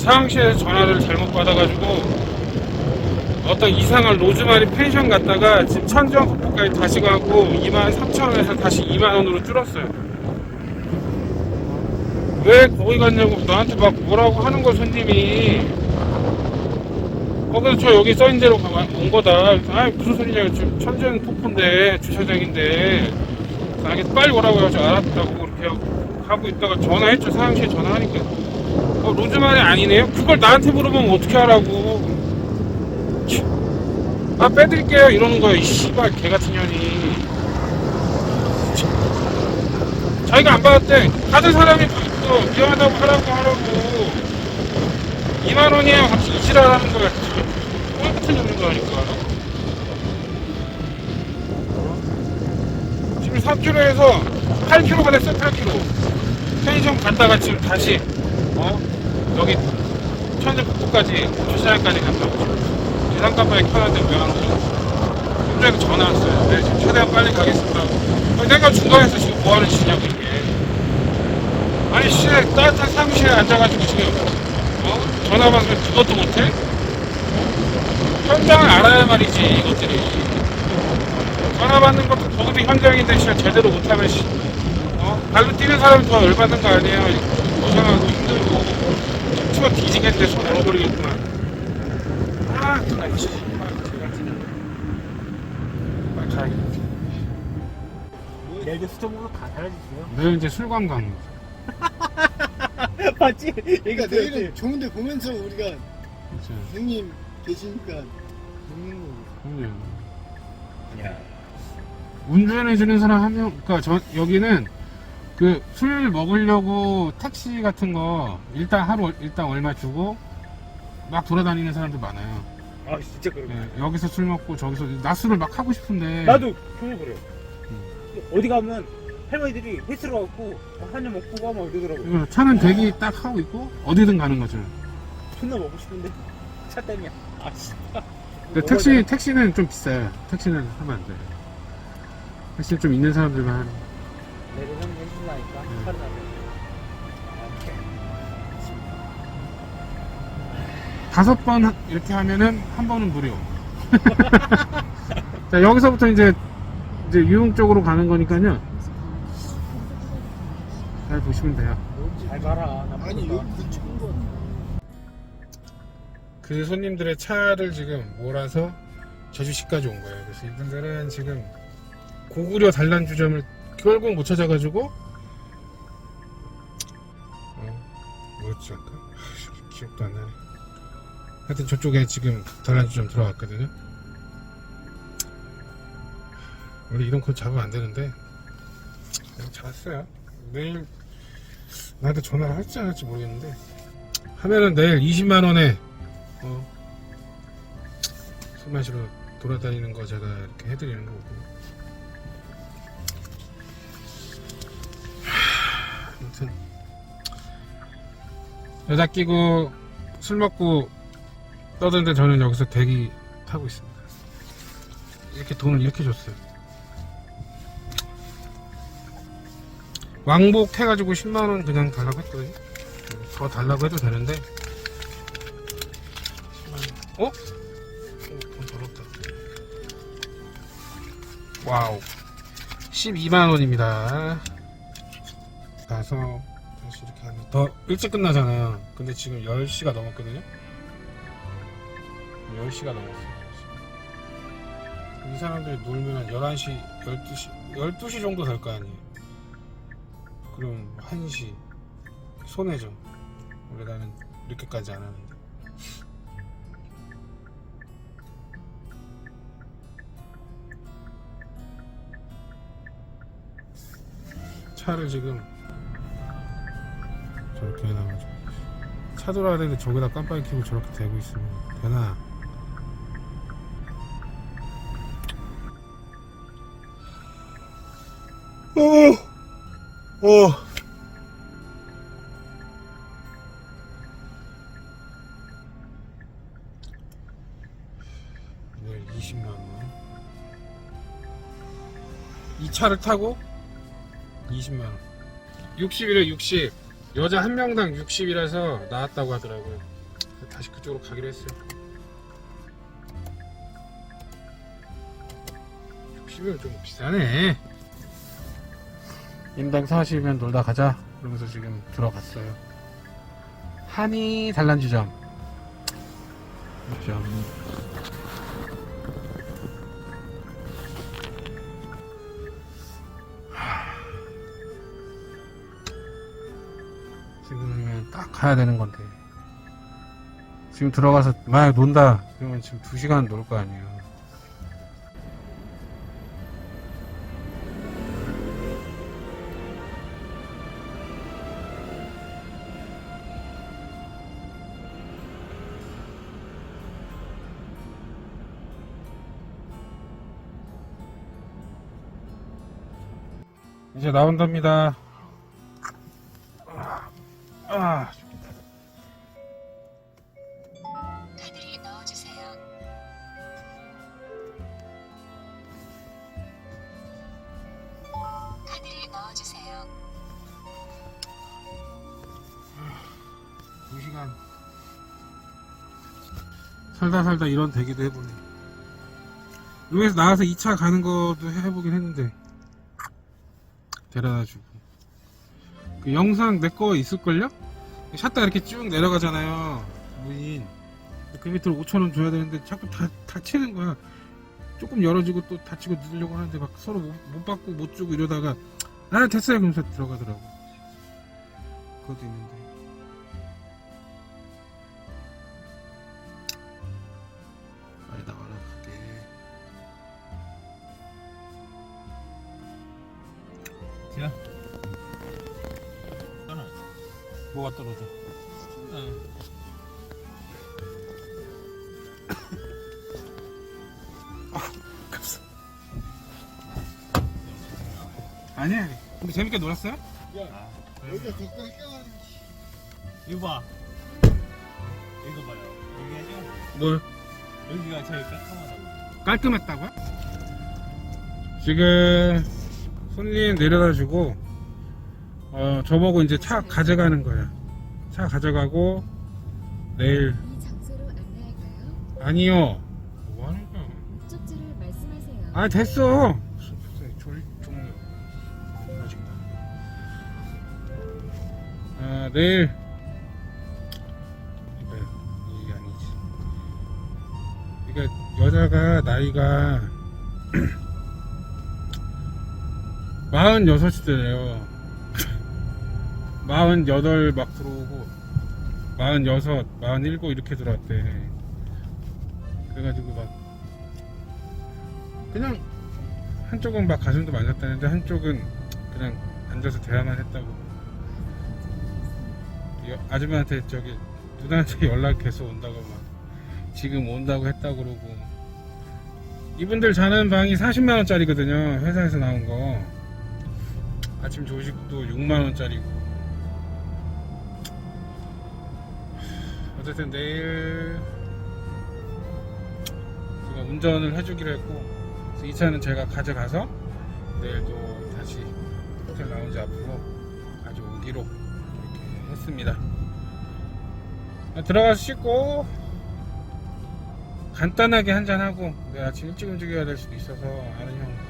상황실에서 전화를 잘못 받아가지고 어떤 이상한 로즈마리 펜션 갔다가 지금 천정폭포까지 다시 가고 2만 3천 원에서 다시 2만 원으로 줄었어요. 왜 거기 갔냐고 나한테 막 뭐라고 하는 거 손님이 거기서 저 여기 써인 대로 가- 온 거다. 아 무슨 소리냐 지금 천정 폭포인데 주차장인데 나게 빨리 오라고 해서 알았다고 그렇게 하고 있다가 전화했죠 상황실에 전화하니까 어 로즈마리 아니네요? 그걸 나한테 물어보면 어떻게 하라고? 참. 아 빼드릴게요. 이러는 거야 이 씨발 개 같은 년이. 참. 자기가 안 받았대. 받은 사람이 또 미안하다고 하라고 하라고. 2만 원이에요 같이 이지랄하는 거야. 꼴 같은 년인 거니까? 지금 4km에서 8km가 됐어 8km 편의점 갔다가 지금 다시. 어 여기 천재폭포까지 주차장까지 간다고 계산값에 켜놨는데 왜 안 오죠? 현장에 전화 왔어요 네 지금 최대한 빨리 가겠습니다 어, 내가 중간에서 지금 뭐하는 짓이냐고 이게 아니 씨 따뜻한 사무실에 앉아가지고 지금 어? 전화 받으면 그것도 못해? 현장을 알아야 말이지 이것들이 전화 받는 것도 거기도 현장인데 씨 제대로 못하면 씨 어? 발로 뛰는 사람이 더 열받는 거 아니에요 고생하고 힘들고 추가 뒤지겠는데 손 얼어버리겠구만 아 정말 씨 빨리 가야겠다 내일 수정으로 다 달아주세요. 내일 이제 술관광 맞지? 그러니까 내일은 좋은데 보면서 우리가 그치 형님 계시니까 먹는 거고. 그럼요 야. 운전해주는 사람 한 명, 그니까 저, 여기는 그 술 먹으려고 택시 같은 거 일단 하루, 일단 얼마 주고 막 돌아다니는 사람들 많아요. 아 진짜 그래. 예, 여기서 술 먹고 저기서 낮술을 막 하고 싶은데. 나도 그거 그래. 어디 가면 할머니들이 횟수로 갖고 한잔 먹고 가면 이러더라고. 예, 차는 대기 딱 하고 있고 어디든 가는 거죠. 존나 먹고 싶은데 차 때문에. 아 씨. 근데 택시, 택시는 좀 비싸요. 택시는 하면 안 돼요. 택시 좀 있는 사람들만 하는. 내가 형 해준다니까. 음. 차를 나면. 다섯 번 하- 이렇게 하면은 한 번은 무료. 자, 여기서부터 이제, 이제 유흥 쪽으로 가는 거니까요. 잘 보시면 돼요. 잘. 나 아니 모른다. 여기 근처인 거 같아. 그 손님들의 차를 지금 몰아서 제주시까지 온 거예요. 그래서 이분들은 지금 고구려 단란주점을 결국 못 찾아가지고, 아, 기억도 안 나네. 하여튼 저쪽에 지금 단란주점 들어갔거든요. 원래 이런 건 잡으면 안 되는데, 그냥 잡았어요. 내일 나한테 전화를 할지 안 할지 모르겠는데, 하면은 내일 20만 원에 어, 술 마시러 돌아다니는 거 제가 이렇게 해드리는 거고. 하, 아무튼 여자 끼고 술 먹고 떠드는데 저는 여기서 대기 타고 있습니다. 이렇게 돈을 이렇게 줬어요. 왕복 해가지고 10만원 그냥 달라고 했거든요. 더 달라고 해도 되는데 어? 오, 돈 더럽다. 와우. 12만원입니다. 가서, 더 일찍 끝나잖아요. 근데 지금 10시가 넘었거든요? 10시가 넘었어요. 이 사람들이 놀면 한 11시, 12시, 12시 정도 될 거 아니에요. 그럼 1시. 손해죠. 원래 나는 이렇게까지 안 하는데. 차를 지금 저렇게 해놔가지고 차 돌아야 되는데 저기다 깜빡이 켜고 저렇게 대고 있으면 되나? 어, 어. 네, 20만원? 이 차를 타고 20만원. 60이래 60 여자 한 명당 60이라서 나왔다고 하더라고요 다시 그쪽으로 가기로 했어요. 60이면 좀 비싸네. 인당 40이면 놀다 가자. 그러면서 지금 들어갔어요. 한이 단란주점. 주점. 딱 가야 되는 건데. 지금 들어가서 만약 논다. 그러면 지금 2시간 놀 거 아니에요. 이제 나온답니다. 시간 살다 살다 이런 대기도 해보네. 여기서 나와서 2차 가는 것도 해보긴 했는데 데려다주고. 그 영상 내 거 있을걸요? 샷다 이렇게 쭉 내려가잖아요 무인. 그 밑으로 5천원 줘야 되는데 자꾸 다, 다치는 거야. 조금 열어지고 또 닫히고 누르려고 하는데 막 서로 못, 못 받고 못 주고 이러다가 아 됐어요. 그러면서 들어가더라고. 그것도 있는데 뭐가 떨어져 응. 아니야 근데 재밌게 놀았어요? 야, 여기가 더 깔끔한. 이거 봐. 이거 봐요. 여기 하죠? 뭘 여기가 제일 깔끔하다고. 깔끔했다고요? 지금 손님 내려다 주고 어 저보고 이제 차 가져가는 거야. 차 가져가고 내일? 아니요. 뭐 하는 거야 목적지를 말씀하세요. 아 됐어. 졸 종료 그러신다. 아 내일. 이거요 이게 아니지. 그러니까 여자가 나이가 46이래요 48 막 들어오고 46, 47 이렇게 들어왔대. 그래가지고 막 그냥 한쪽은 막 가슴도 만졌다는데 한쪽은 그냥 앉아서 대화만 했다고. 이 아줌마한테 저기 누나한테 연락 계속 온다고 막 지금 온다고 했다고 그러고. 이분들 자는 방이 40만 원짜리거든요 회사에서 나온 거. 아침 조식도 6만 원짜리고 어쨌든 내일 제가 운전을 해주기로 했고 이 차는 제가 가져가서 내일 또 다시 호텔 라운지 앞으로 가져오기로 이렇게 했습니다. 아, 들어가서 씻고 간단하게 한잔하고 내일 아침 일찍 움직여야 될 수도 있어서 아는 형그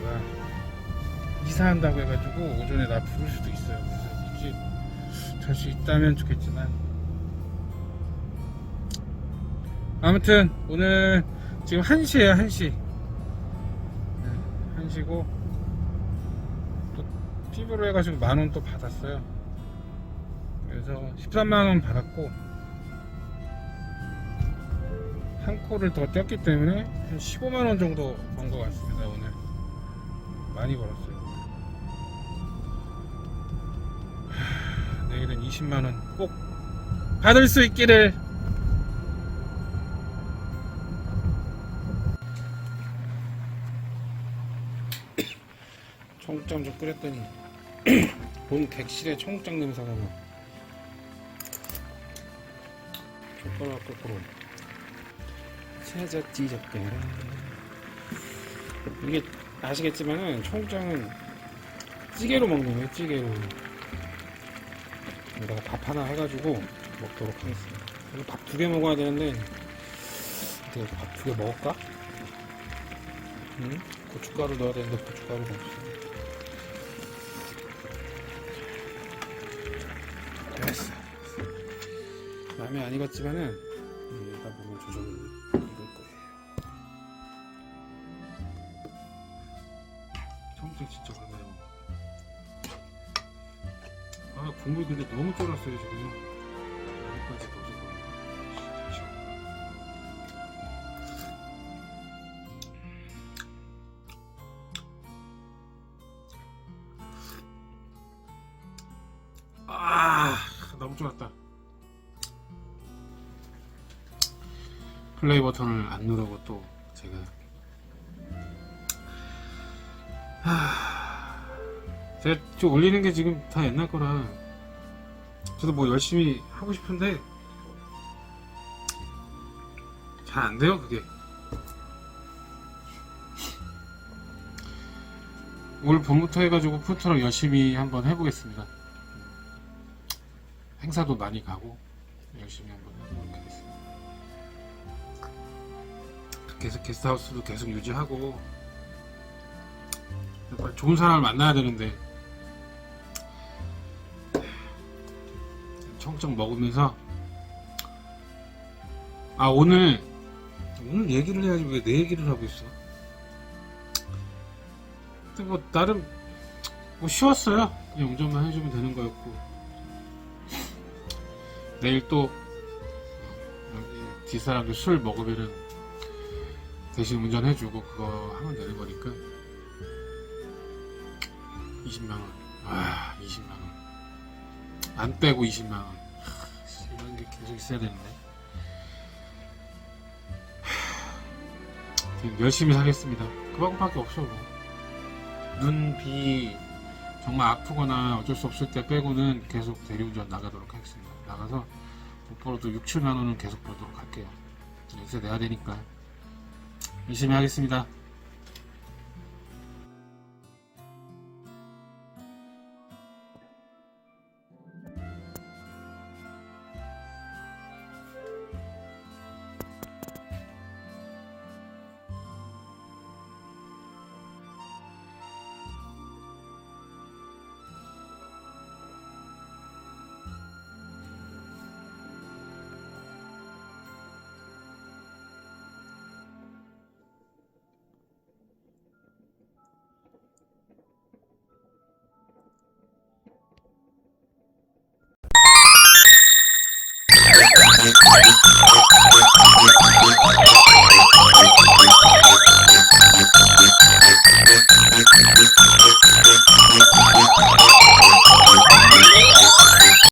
뭐야 이사한다고 해가지고 오전에 나 부를 수도 있어요. 그래서 일찍 잘수 있다면 좋겠지만 아무튼 오늘 지금 1시에요 1시. 1시고 또 팁으로 해가지고 만원 또 받았어요. 그래서 13만원 받았고 한 코를 더 뗐기 때문에 한 15만원 정도 번 것 같습니다 오늘. 많이 벌었어요. 하, 내일은 20만원 꼭 받을 수 있기를 청국장 좀 끓였더니 본 객실에 청국장 냄새가 나 젓가락 거꾸로 찾았지 젓가락 이게 아시겠지만은 청국장은 찌개로 먹는 거예요 찌개로 여기다가 밥 하나 해가지고 먹도록 하겠습니다. 밥 두 개 먹어야 되는데 어떻게 밥 두 개 먹을까? 응? 고춧가루 넣어야 되는데 고춧가루가 없어. 마음에 안 익었지만은 음, 얘가 보면 조절을 익을 거예요. 청국장 진짜 먹어. 아 국물 근데 너무 쫄았어요 지금. 여기까지 넣어서 아 너무 쫄았다. 플레이 버튼을 안 누르고 또 제가. 하... 제가 좀 올리는 게 지금 다 옛날 거라. 저도 뭐 열심히 하고 싶은데 잘 안 돼요 그게. 오늘 봄부터 해가지고 푸트럭 열심히 한번 해보겠습니다. 행사도 많이 가고 열심히 한번 해보도록 하겠습니다 계속 게스트하우스도 계속 유지하고 좋은 사람을 만나야 되는데 청청 먹으면서 아 오늘 오늘 얘기를 해야지 왜 내 얘기를 하고 있어? 근데 뭐 나름 뭐 쉬웠어요. 그냥 운전만 해주면 되는 거였고. 내일 또 여기 뒷사람들 술 먹으면은 대신 운전해주고 그거 하면 되는 거니까. 20만원. 아 20만원. 안 빼고 20만원. 이런 게 계속 있어야 되는데. 하, 열심히 살겠습니다. 그만큼밖에 없어 뭐. 눈, 비 정말 아프거나 어쩔 수 없을 때 빼고는 계속 대리운전 나가도록 하겠습니다. 나가서 못 벌어도 6, 7만원은 계속 벌도록 할게요. 요새 내야 되니까 열심히 하겠습니다 Oh, my God.